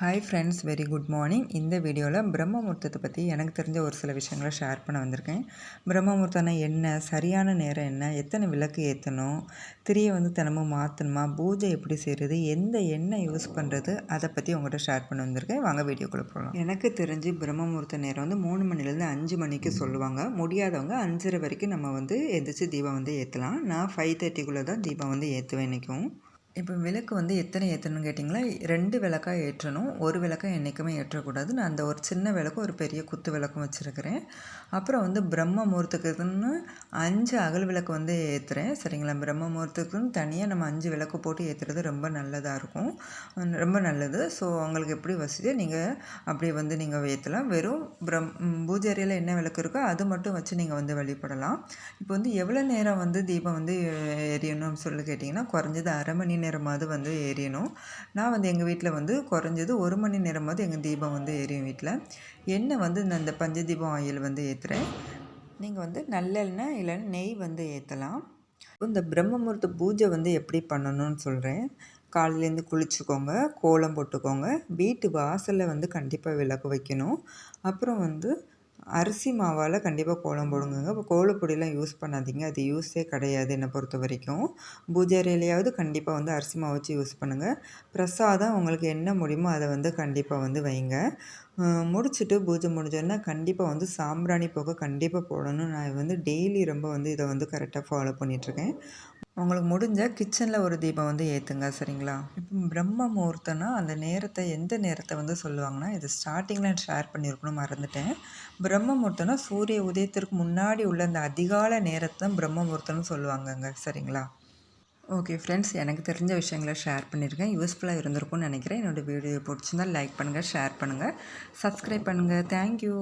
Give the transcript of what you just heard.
Hi friends very good morning இந்த வீடியோவில் பிரம்மமூர்த்தத்தை பற்றி எனக்கு தெரிஞ்ச ஒரு சில விஷயங்களை ஷேர் பண்ண வந்திருக்கேன். பிரம்மமுகூர்த்தம்னா என்ன? சரியான நேரம் என்ன? எத்தனை விளக்கு ஏற்றணும் திரியை வந்து தினமும் மாற்றணுமா பூஜை எப்படி செய்கிறது எந்த எண்ணெய் யூஸ் பண்ணுறது அதை பற்றி உங்கள்கிட்ட ஷேர் பண்ண வந்திருக்கேன். வாங்க வீடியோக்குள்ளே போகலாம் எனக்கு தெரிஞ்சு பிரம்மமுகூர்த்த நேரம் வந்து மூணு மணிலேருந்து அஞ்சு மணிக்கு சொல்லுவாங்க. முடியாதவங்க அஞ்சரை வரைக்கும் நம்ம வந்து எந்திரிச்சு தீபம் வந்து ஏற்றலாம் நான் ஃபைவ் தேர்ட்டிக்குள்ளே தான் தீபம் வந்து ஏற்றுவேன் இன்றைக்கும் இப்போ விளக்கு வந்து எத்தனை ஏற்றணும்னு கேட்டிங்களா? ரெண்டு விளக்காக ஏற்றணும். ஒரு விளக்காக என்றைக்குமே ஏற்றக்கூடாது. நான் அந்த ஒரு சின்ன விளக்கும் ஒரு பெரிய குத்து விளக்கும் வச்சுருக்கிறேன். அப்புறம் வந்து பிரம்ம முகூர்த்தத்துக்குன்னு அஞ்சு அகல் விளக்கு வந்து ஏற்றுறேன் சரிங்களா? பிரம்ம முகூர்த்தத்துக்குன்னு தனியாக நம்ம அஞ்சு விளக்கு போட்டு ஏற்றுறது ரொம்ப நல்லதாக இருக்கும். ரொம்ப நல்லது. ஸோ உங்களுக்கு எப்படி வசதியோ நீங்கள் அப்படி வந்து நீங்கள் ஏற்றலாம் வெறும் பிரம் பூஜை அறையில் என்ன விளக்கு இருக்கோ அது மட்டும் வச்சு நீங்கள் வந்து வழிபடலாம். இப்போ வந்து எவ்வளோ நேரம் வந்து தீபம் வந்து எரியணும்னு சொல்லி கேட்டிங்கன்னா குறைஞ்சது அரை மணி நேரம் நேரமாவது வந்து எரியணும். நான் வந்து எங்கள் வீட்டில் வந்து குறைஞ்சது ஒரு மணி நேரமாவது எங்கள் தீபம் வந்து எரியும் வீட்டில் எண்ணெய் வந்து நான் இந்த பஞ்ச தீபம் ஆயில் வந்து ஏற்றுறேன் நீங்கள் வந்து நல்லெண்ணெய் இல்லைன்னா நெய் வந்து ஏற்றலாம் இந்த பிரம்மமுகூர்த்த பூஜை வந்து எப்படி பண்ணணும்னு சொல்கிறேன் காலையிலேருந்து குளிச்சுக்கோங்க கோலம் போட்டுக்கோங்க. வீட்டு வாசலில் வந்து கண்டிப்பாக விளக்கு வைக்கணும். அப்புறம் வந்து அரிசி மாவால் கண்டிப்பாக கோலம் போடுங்க இப்போ கோலப்பொடியெலாம் யூஸ் பண்ணாதீங்க. அது யூஸே கிடையாது என்னை பொறுத்த வரைக்கும் பூஜை கண்டிப்பாக வந்து அரிசி மாவு வச்சு யூஸ் பண்ணுங்கள் பிரசாதம் உங்களுக்கு என்ன முடியுமோ அதை வந்து கண்டிப்பாக வந்து வைங்க. முடிச்சுட்டு பூஜை முடிஞ்சோன்னா கண்டிப்பாக வந்து சாம்பிராணி போக கண்டிப்பாக போடணும் நான் வந்து டெய்லி ரொம்ப வந்து இதை வந்து கரெக்டாக ஃபாலோ பண்ணிகிட்ருக்கேன் உங்களுக்கு முடிஞ்ச கிச்சனில் ஒரு தீபம் வந்து ஏற்றுங்க சரிங்களா? இப்போ பிரம்ம முகூர்த்தம்னா அந்த நேரத்தை எந்த நேரத்தை வந்து சொல்லுவாங்கன்னா இது ஸ்டார்டிங்கில் ஷேர் பண்ணியிருக்கணும் மறந்துட்டேன். பிரம்ம முகூர்த்தம்னா சூரிய உதயத்திற்கு முன்னாடி உள்ள அந்த அதிகால நேரத்தை தான் பிரம்ம முகூர்த்தம்னு சொல்லுவாங்கங்க சரிங்களா? ஓகே ஃப்ரெண்ட்ஸ் எனக்கு தெரிஞ்ச விஷயங்களை ஷேர் பண்ணியிருக்கேன். யூஸ்ஃபுல்லாக இருந்திருக்கும்னு நினைக்கிறேன். என்னோடய வீடியோ பிடிச்சிருந்தால் லைக் பண்ணுங்கள் ஷேர் பண்ணுங்கள் சப்ஸ்கிரைப் பண்ணுங்கள் தேங்க்யூ